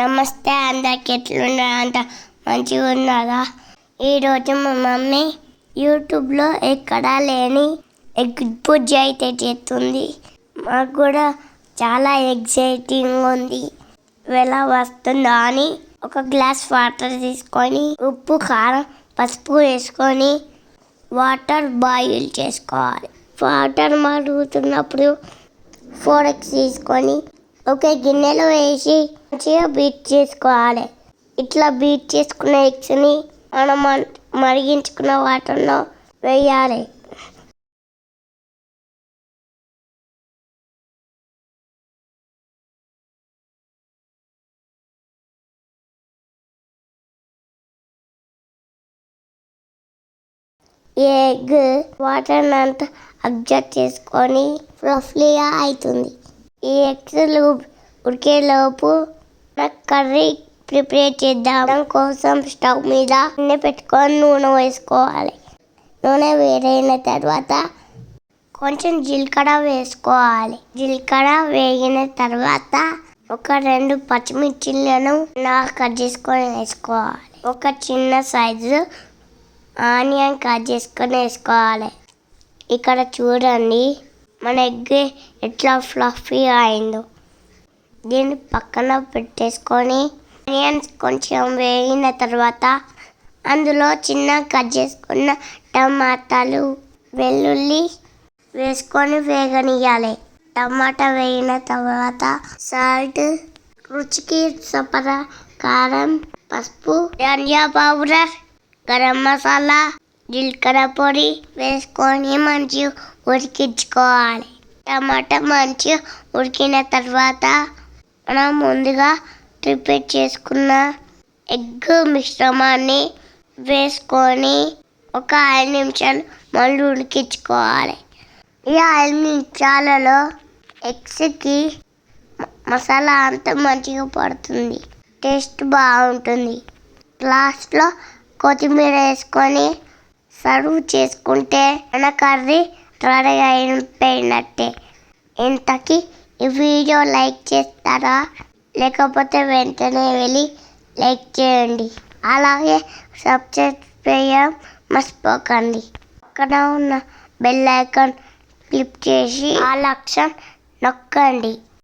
నమస్తే అందరికి ఎట్లున్నారు అంత మంచిగా ఉన్నారా? ఈరోజు మా మమ్మీ యూట్యూబ్లో ఎక్కడా లేని ఎగ్ బుజ్జి అయితే చేస్తుంది. మాకు కూడా చాలా ఎగ్జైటింగ్ ఉంది. ఎలా వస్తుందా అని ఒక గ్లాస్ వాటర్ తీసుకొని ఉప్పు కారం పసుపు వేసుకొని వాటర్ బాయిల్ చేసుకోవాలి. వాటర్ మరుగుతున్నప్పుడు ఫోర్ ఎగ్స్ తీసుకొని ఒక గిన్నెలో వేసి మంచిగా బీట్ చేసుకోవాలి. ఇట్లా బీట్ చేసుకున్న ఎగ్స్ని మనం మరిగించుకున్న వాటర్లో వేయాలి. ఎగ్ వాటర్ అంతా అబ్జర్వ్ చేసుకొని రఫ్లీగా అవుతుంది. ఈ ఎగ్స్ ఉడికేలోపు కర్రీ ప్రిపేర్ చేద్దాం. దాని కోసం స్టవ్ మీద నూనె పెట్టుకొని నూనె వేసుకోవాలి. నూనె వేరైన తర్వాత కొంచెం జీలకర్ర వేసుకోవాలి. జీలకర్ర వేగిన తర్వాత ఒక రెండు పచ్చిమిర్చిలను నా కట్ చేసుకొని వేసుకోవాలి. ఒక చిన్న సైజు ఆనియన్ కట్ చేసుకొని వేసుకోవాలి. ఇక్కడ చూడండి. మన ఎగ్ ఎట్లా ఫ్లఫీ అయిందో. దీన్ని పక్కన పెట్టేసుకొని ఆనియన్స్ కొంచెం వేగిన తర్వాత అందులో చిన్న కట్ చేసుకున్న టమాటాలు వెల్లుల్లి వేసుకొని వేగనియాలి టమాటా వేగిన తర్వాత సాల్ట్ రుచికి సపర కారం పసుపు ధనియా పౌడర్ గరం మసాలా జీలకర్ర పొడి వేసుకొని మంచిగా ఉడికించుకోవాలి. టమాటా మంచిగా ఉడికిన తర్వాత మనం ముందుగా ప్రిపేర్ చేసుకున్న ఎగ్ మిశ్రమాన్ని వేసుకొని ఒక ఐదు నిమిషాలు మళ్ళీ ఉడికించుకోవాలి. ఈ ఐదు నిమిషాలలో ఎగ్స్కి మసాలా అంతా మంచిగా పడుతుంది. టేస్ట్ బాగుంటుంది. లాస్ట్లో కొత్తిమీర వేసుకొని సర్వ్ చేసుకుంటే మన కర్రీ త్వరగా అయిపోయినట్టే ఇంతకీ ఈ వీడియో లైక్ చేస్తారా? లేకపోతే వెంటనే వెళ్ళి లైక్ చేయండి. అలాగే సబ్స్క్రైబ్ చేయడం మర్చిపోకండి. పక్కన ఉన్న బెల్ ఐకాన్ క్లిక్ చేసి ఆ లక్ష్యం నొక్కండి.